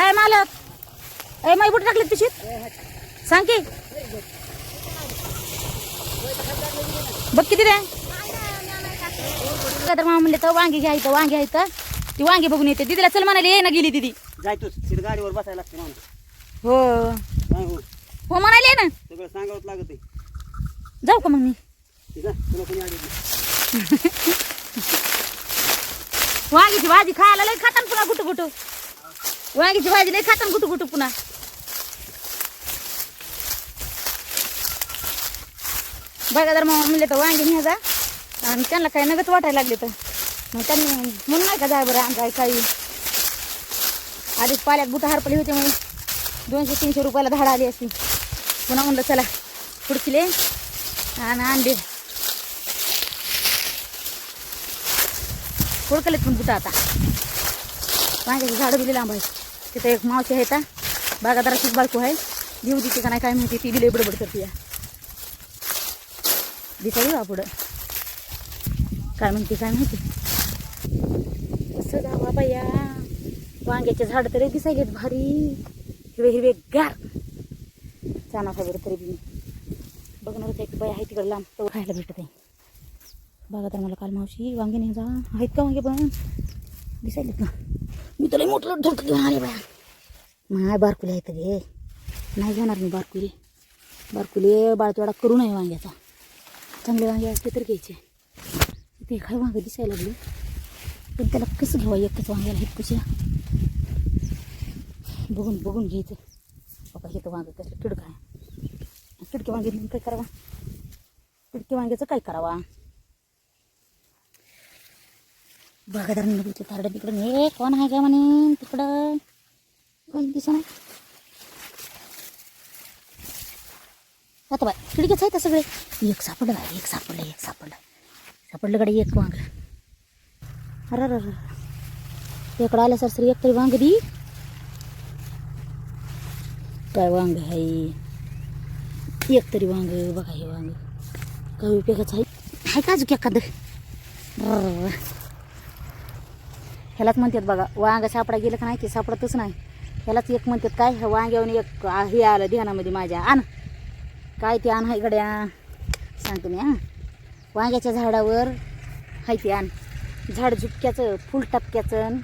काय मालक. ए माई बुट टाकले पिशीत? सांग की. बघ किती रे. तर मामा म्हणले तर वांगी घ्यायचं वांगी घ्यायचं ती वांगी बघून येते. दिदीला चल म्हणाले ये ना गेली दिदी. जाय तूच. तिथे गाडीवर बसायला लागते म्हणून हो. हो म्हणाले ना. सगळं सांगावंच लागत आहे जाऊ का मग मी? आहे वांगीची भाजी खायला लय खातान पुन्हा गुटू गुटू वांगीची भाजी नाही खातान कुठं कुठं पुन्हा. बघा जर मग म्हणले तर वांगी न्या जा. आणि त्यांना काही नगत वाटायला लागले तर. मग त्यांनी म्हणून नाही का जाय बरं आमचा काही. आधीच पाल्यात बुटा हरपली होते म्हणून. दोनशे तीनशे रुपयाला धाड आली असती. पुन्हा म्हणलं चला पुढचिले आणि अंडे हुडकलेत पण बुटा आता. वांग्याची झाडं दिली लांब तिथं एक मावशी आहे का बागादाराचीच बायको आहे. देऊ देते का नाही काय माहिती ती दिली बडबड करते या. बा पुढं? काय म्हणते काय माहिती? कसं जावा बाया. वांग्याचे झाड तरी दिसायलेत भारी. हिरवे हिरवे गार. चाना वगैरे तरी बी. बघणार एक बाय आहे तिकडे लांब तो खायला भेटत आहे. बघा तर मला काल मावशी वांगे नाही जा. आहेत का वांगे पण? दिसायलेत ना. मी तुला मोठं धोक घेऊन आले बाया. माय बारकुले आहेत गे नाही घेणार मी बारकुले. बारकुले बाळतवाडा करू नये वांग्याचा. चांगले वांगे असते तर घ्यायचे. ते काय वांगे दिसायला लागले. पण त्याला कसं घेवा एकच वांग्याला हे कशा? बघून बघून घ्यायचं. बाबा हे तर वांगं कसलं किडकं आहे. किडके वांगे म्हणून काय करावा? किडके वांग्याचं काय करावा? बघा बघितलं तारडं तिकडं हे कोण आहे का म्हणे तिकडं? कोण दिसा आता बाय खिडकीच आहे सगळे. एक सापडलं बाय एक सापडलं एक सापडलं. सापडलं कडे एक वांग. अरे अरे अरे इकडं आल्या सर सर एक तरी वांग दी काय वांग आहे एक तरी वांग बघा हे वांग. काय उपयोगाचं आहे? आहे का अजून एखादं? ह्यालाच म्हणतात बघा वांग सापडा गेलं का नाही ते सापडतच नाही. ह्यालाच एक म्हणतात काय ह्या वांग्यावर एक हे आलं ध्यानामध्ये माझ्या. आण. काय ते आण हाय गड्या सांगतो मी हां. वांग्याच्या झाडावर हाय ते आण. झाड झुपक्याचं फुल टपक्याचं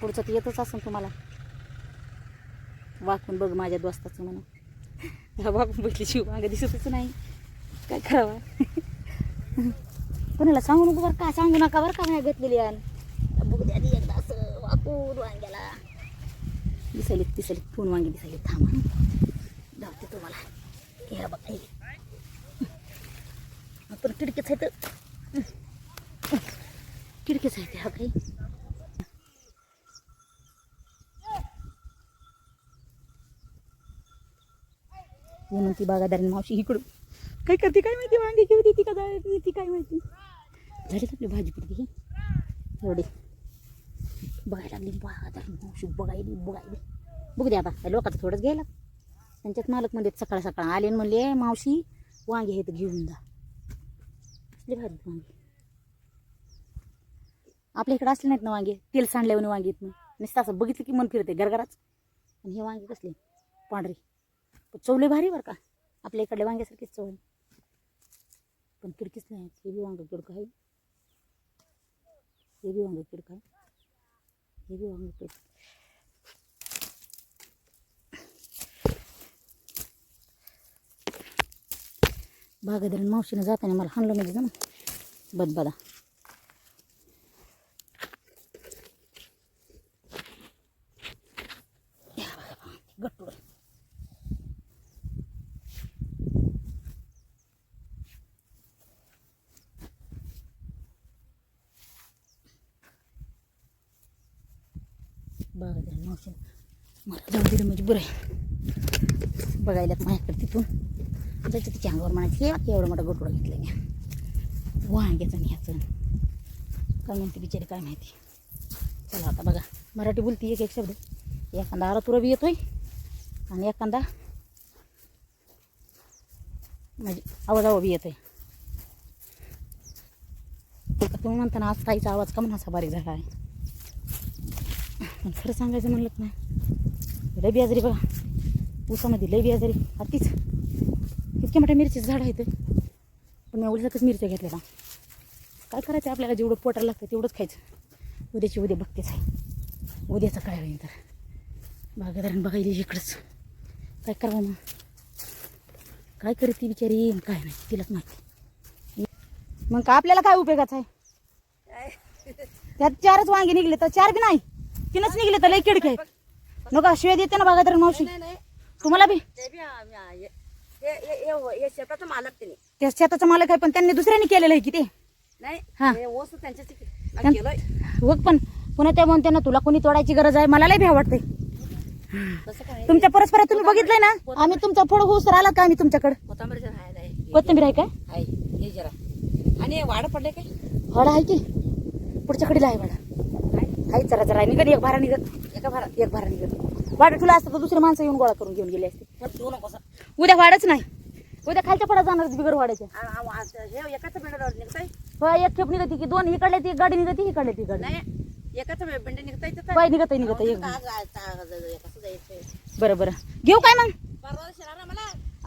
पुढचं ते येतच असेल तुम्हाला. वाकून बघ माझ्या दोस्ताचं म्हणून. त्याला वाकून बघितली शिव वांग दिसतच नाही. काय करावं? कोणाला सांगू नको बरं का? सांगू नका बरं का? नाही घेतलेली आण. बघू द्या एकदा असं वाकून वांग्याला. दिसायली दिसायली पूर्ण वांगी दिसायली थांबा. धावते तुम्हाला. हे बघा आपण किडकेच आहे तर. खिडकीच आहे ते हा काही म्हणून ती बागादारीन मावशी इकडून. काय करते काय माहिती? वांगी घेऊ देते का जाऊ काय माहिती? झाली आपली भाजी पुरती? ही एवढी. बघायला लागली बाजार मावशी बघायली बघायली. बघू द्या आता या लोकांचं थोडंच घ्यायला. त्यांच्यात मालक म्हणजे सकाळ सकाळ आले म्हणले मावशी वांगे आहेत घेऊन जा. असले भारी वांगे. आपल्या इकडे असले नाहीत ना वांगे तेल सांडल्यावर वांगे येत नाही. नुसतं असं बघितलं की मन फिरते गरगराच आणि हे वांगे कसले? पांढरे. पण चवले भारी बरं का. आपल्या इकडल्या वांग्यासारखीच चव आहे. पण किडकीच नाही हे बी वांग किडकं आहे. हे बी वांग किडकं आहे. gibi onu باغ درن ماوشي نزاتني ملحن لو مجزم بدبده बागादारीन मावशी मला जाऊ दिलं म्हणजे बरं आहे. बघायला माझ्याकडे तिथून. जायचं तिच्या अंगावर म्हणायचं हे एवढं मोठं गोटोडं घेतलं मी. वांग्याचं आणि ह्याचं. काय म्हणते बिचारी काय माहिती. चला आता बघा. मराठी बोलती एक एक शब्द. एखादा आरा तुरा बी येतोय आणि एखादा म्हणजे आवाज आवा बी येतोय. तुम्ही म्हणताना आज ताईचा आवाज का म्हणा असा बारीक झाला आहे? खरं सांगायचं म्हणलं नाही. लय बियाजरी बघा. ऊसामध्ये लय बियाजरी. अतिच. इतक्या मोठ्या मिरचीचं झाड आहेत पण मी एवढ्यासारखंच मिरच्या घेतलेला काय करायचं आपल्याला जेवढं पोटाला लागतं तेवढंच खायचं. उद्याची उद्या बघतेच आहे. उद्याचं काय होईल तर. बागादारान बघायला इकडंच. काय करावं मग? काय करते ती बिचारी? काय नाही. तिलाच माहिती मग का आपल्याला काय उपयोगाचं आहे? त्यात चारच वांगे निघले तर चार बी नाही. तीनच निघले तर लई किडके आहेत. नका शिवाय देते ना बागादार मावशी. तुम्हाला बी. हे शेताचं मालक त्यांनी त्या शेताचं मालक आहे पण त्यांनी दुसऱ्याने केलेलं आहे की ते. नाही हा. त्यांच्याच पण पुन्हा त्या म्हणते ना तुला कोणी तोडायची गरज आहे? मला लय भ्या वाटते तुमच्या परस्पर तुम्ही बघितलंय ना? आम्ही तुमचा फळ होऊस आला का आम्ही तुमच्याकडे? कोथिंबीर आहे काय हे आणि वाढ पडले काय? वाडा आहे की? पुढच्या कडीला आहे वाडा. काय आहे जरा जरा निघत एक भारा निघत एका भरा एक भारा निघत वाडा तुला असतं तर दुसरे माणसं येऊन गोळा करून घेऊन गेले असते. उद्या वाडच नाही. उद्या खालच्या पडा जाणार बिगर हे एकाच बेंड निघताय? होय एक खेप निघते की दोन इकडले ती गाडी निघते इकडले ती गाडी. नाही एकाच बेंड निघताय होय निघत निघत एक. बरं बरं. घेऊ काय मग?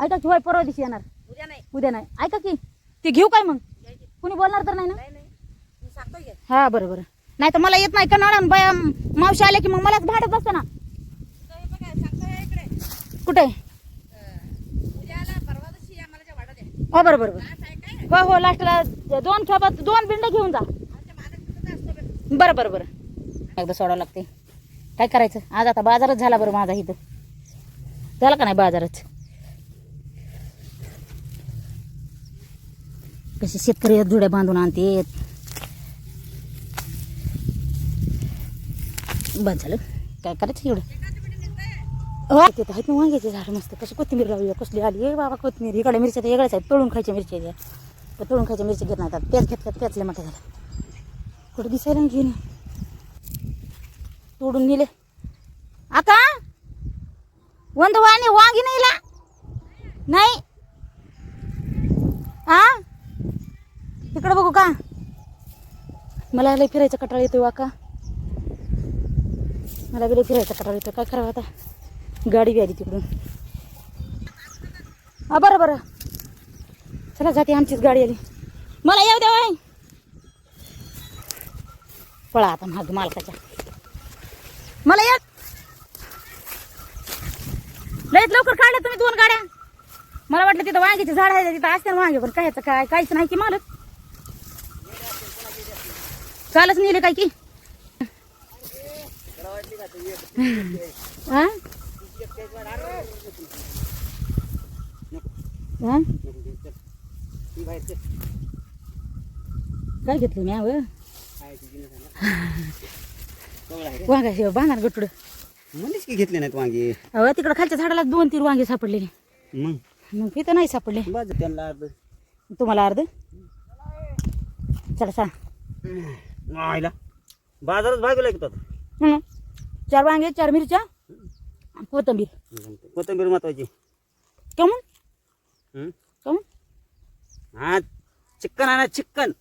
ऐका की होय परवा दिवशी येणार. उद्या नाही. उद्या नाही. ऐका की. ते घेऊ काय मग. कुणी बोलणार तर नाही ना? हा बरं बरं. नाही तर मला येत नाही. कन्नड बाया मावशी आले की मग मलाच भाडत बसतं ना. कुठे? हो बरोबर हो हो लास्टला दोन खेपात दोन बिंड घेऊन जा. बरं बरं बरं एकदा सोडावं लागते. काय करायचं? आज आता बाजारच झाला बरं माझा इथं. झाला का नाही बाजारच? कसे शेतकरी जुड्या बांधून आणते बंद झालं. काय करायचं एवढं? हो. ते आहेत आहेत वांग्याचे झाडं मस्त. कशी कोथिंबीर लावली कसली आली. ए बाबा कोथिंबीर. इकडे मिरच्या तर वेगळ्याच आहेत. तळून खायच्या मिरच्या द्या तर तळून खायच्या मिरच्या घेत नाही त्याच घेतल्यात त्याचल्या मोठ्या झाल्या कुठं दिसायला ना तोडून नेले. आता? वंद वाणी वांगी नाही ला नाही? आ? तिकडं बघू का? मला लय फिरायचं कटाळा येतोय वाका. मला बी फिरायचा कटाळ येतो काय करावं आता? गाडी बी आली तिकडून. हा बरं बरं. चला जाते. आमचीच गाडी आली. मला येऊ द्या बाई पळा आता माग मालकाच्या. मला या लयत लवकर काढलं तुम्ही दोन गाड्या. मला वाटलं तिथं वांग्याचे झाड आहे तिथं असते ना वांगे पण काय काय? काहीच नाही की मालक. चालच नेले काय की? काय घेतलं मी अव आहे ती जिन्नस आहे ना. कवळं आहे रे. वांगा बांधा गटुड म्हणलीस की घेतले नाहीत वांगे? अहो तिकडं खालच्या झाडाला दोन तीन वांगे सापडले मग? मग इथं नाही सापडले. बस त्यांना अर्ध. तुम्हाला अर्ध? चला सांग. आईला बाजारात भागवला की तो आता. हं. चार वांगे चार मिरच्या कोथंबीर. कोथिंबीर महत्वाची. कमून? हं? कमून? हा चिकन ना चिकन.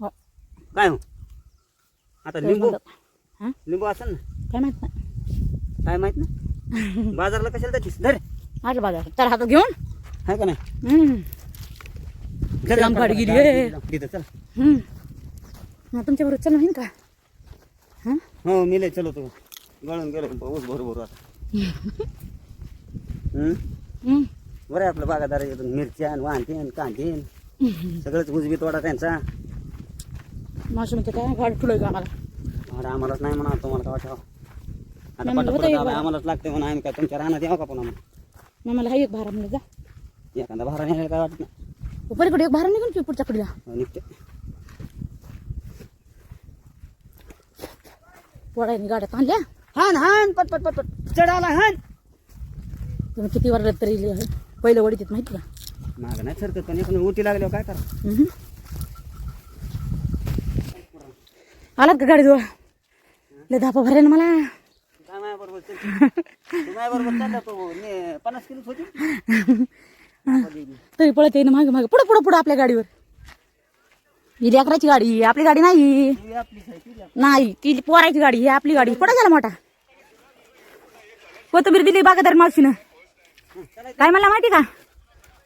हो. काय हो? आता लिंबू. हां? लिंबू असेल ना? काय माहीत नाही. काय माहीत ना बाजारला कशाला जातीस धर. आलं बाजार. चला हातात घेऊन. आहे का नाही? हं. चल, लांब चल, गाडी चल, गेली, ए. तिथं चल. हं. हा, तुमच्याबरोबर चल होईन का? हां? हो मिले चलो तू गळून गेलो ऊस भरू आता. बरं आपलं बागादार येतो मिरच्यान वांतेन कांदेन. सगळंच उजबी तोडा त्यांचा. मावशी म्हणते काय ठुलोय का आम्हाला? अरे आम्हालाच नाही म्हणा तुम्हाला काय वाटावं. आता नाही पटापट. आम्हालाच लागते म्हणा आम्ही काय तुमच्या रानात यावं का पण आम्हाला मामाला हा एक भारा म्हणलं जा. एखादा भारा न्यायला काय वाटत नाही. पलीकडे एक भारा निघून पुढच्या कडीला हो, निघते. पोळायनी गाड्यात आणल्या हान हान पट पट पट पट. चढाला हान. तुम्ही किती वारलं तरी पहिलं वडीत माहिती का? माग नाही सरकत पण उलटी लागल्यावर काय करा. आलात का गाडीजवळ? लय धापा भरेल ना मला. काय माझ्या बरोबर. माझ्या बरोबर. चालला तो ने- पन्नास किलोच होती तरी पळत येईन मागे मागे. पुढं पुढं पुढं आपल्या गाडीवर. ही लेकराची गाडी आपली गाडी नाही. ती आपलीच आहे ती आपली. नाही ती पोरायची गाडी ही आपली गाडी. पुढे गेला मोठा. कोथिंबीर दिली बागादार मावशीनं. काय म्हणला माहिती का?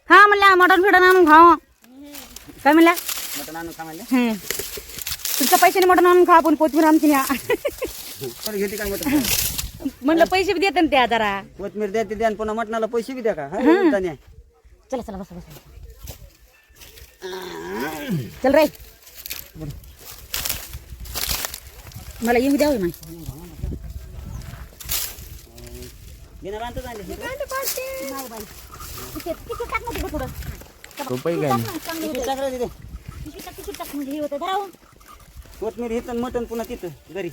हा म्हणल्या मटण फिटण आणून खावा. काय म्हणल्या मटण आणून खा म्हणले. हं. तुमच्या पैशाने मटण आणून खा आपण कोथिंबीर आमची न्या तर घेते काय मटण? म्हणलं पैसे बी देते ना त्या जरा. कोथमीर द्या ते द्या आणि पुन्हा मटणाला पैसे बी द्या का. चला चला बसा बसा चल रे. मला येऊ द्यावं माहिती बिना बांधता आणले. नाही बाई तिकीट तिकीट टाक ना रुपये काय नाही. चांगलं होतं. टाकलं तिथे. टाक टाक म्हणजे हे होतं. धरावं कोथमीर हिथं मटण पुन्हा तिथं घरी.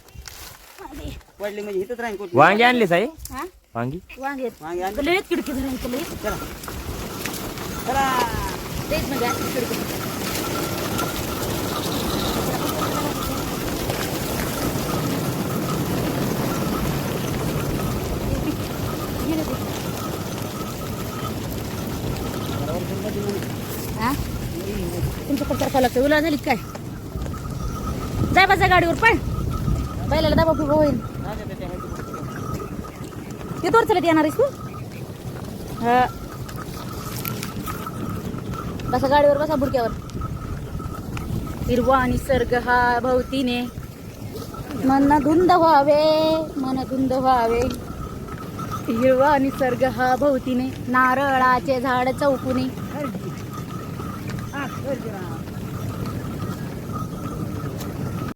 पडली म्हणजे हिथंच राहील कोथमीर. वांगी आणले साई हा? वांगी? वांगे वांगी आणली. लयच खिडकी धरायचं लयच चला. चला. तेच म्हणजे अशी खिडकी हा तुमचं तर लागतं उला झाली काय? जाय बाजा गाडीवर पण बैलाला दाबा फुगा होईल. किती वर चलत येणार आहेस तू? हा. बसा गाडीवर बसा बुडक्यावर. हिरवा निसर्ग हा भवतीने मन धुंद व्हावे मन धुंद व्हावे. हिरवा निसर्ग हा भवतीने नारळाचे झाड चौकुने.